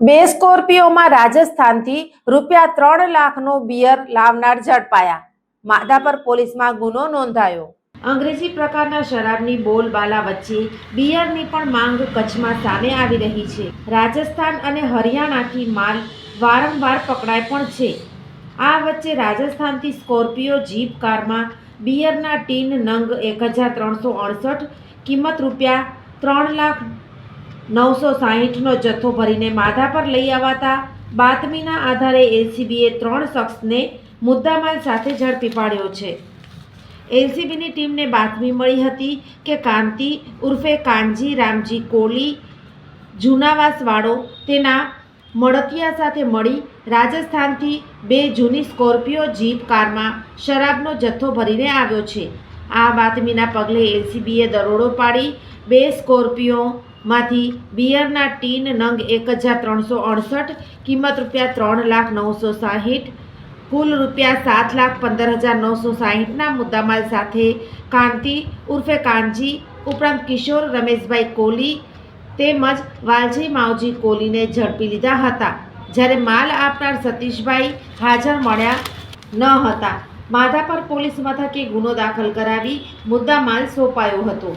બે સ્કોર્પિયોમાં રાજસ્થાનથી રૂપિયા ત્રણ લાખનો બિયર લાવનાર ઝડપાયા. માધાપર પોલીસમાં ગુનો નોંધાયો. અંગ્રેજી પ્રકારના શરાબની બોલબાલા વચ્ચે બિયરની પણ માંગ કચ્છમાં સામે આવી રહી છે. રાજસ્થાન અને હરિયાણાથી માલ વારંવાર પકડાય પણ છે. આ વચ્ચે રાજસ્થાનથી સ્કોર્પિયો જીપ કારમાં બિયરના ટીન નંગ એક હજાર ત્રણસો અડસઠ કિંમત રૂપિયા ત્રણ લાખ નવસો સાહીઠનો જથ્થો ભરીને માથા પર લઈ આવતા બાતમીના આધારે એલસીબીએ ત્રણ શખ્સને મુદ્દામાલ સાથે ઝડપી પાડ્યો છે. એલસીબીની ટીમને બાતમી મળી હતી કે કાંતિ ઉર્ફે કાનજી રામજી કોલી જૂનાવાસવાળો તેના મળતિયા સાથે મળી રાજસ્થાનથી બે જૂની સ્કોર્પિયો જીપ કારમાં શરાબનો જથ્થો ભરીને આવ્યો છે. આ બાતમીના પગલે એલસીબીએ દરોડો પાડી બે સ્કોર્પિયોમાંથી બિયરના ટીન નંગ એક હજાર ત્રણસો અડસઠ, કિંમત રૂપિયા ત્રણ લાખ નવસો સાહીઠ, કુલ રૂપિયા સાત લાખ પંદર હજાર નવસો સાહીઠના મુદ્દામાલ સાથે કાંતિ, ઉર્ફે કાનજી, ઉપરાંત કિશોર, રમેશભાઈ કોલી તેમજ વાલજી માવજી કોલીને ઝડપી લીધા હતા. જ્યારે માલ આપનાર સતીશભાઈ હાજર મળ્યા ન હતા. માધાપર પોલીસ મથકે ગુનો દાખલ કરાવી મુદ્દામાલ સોંપાયો હતો.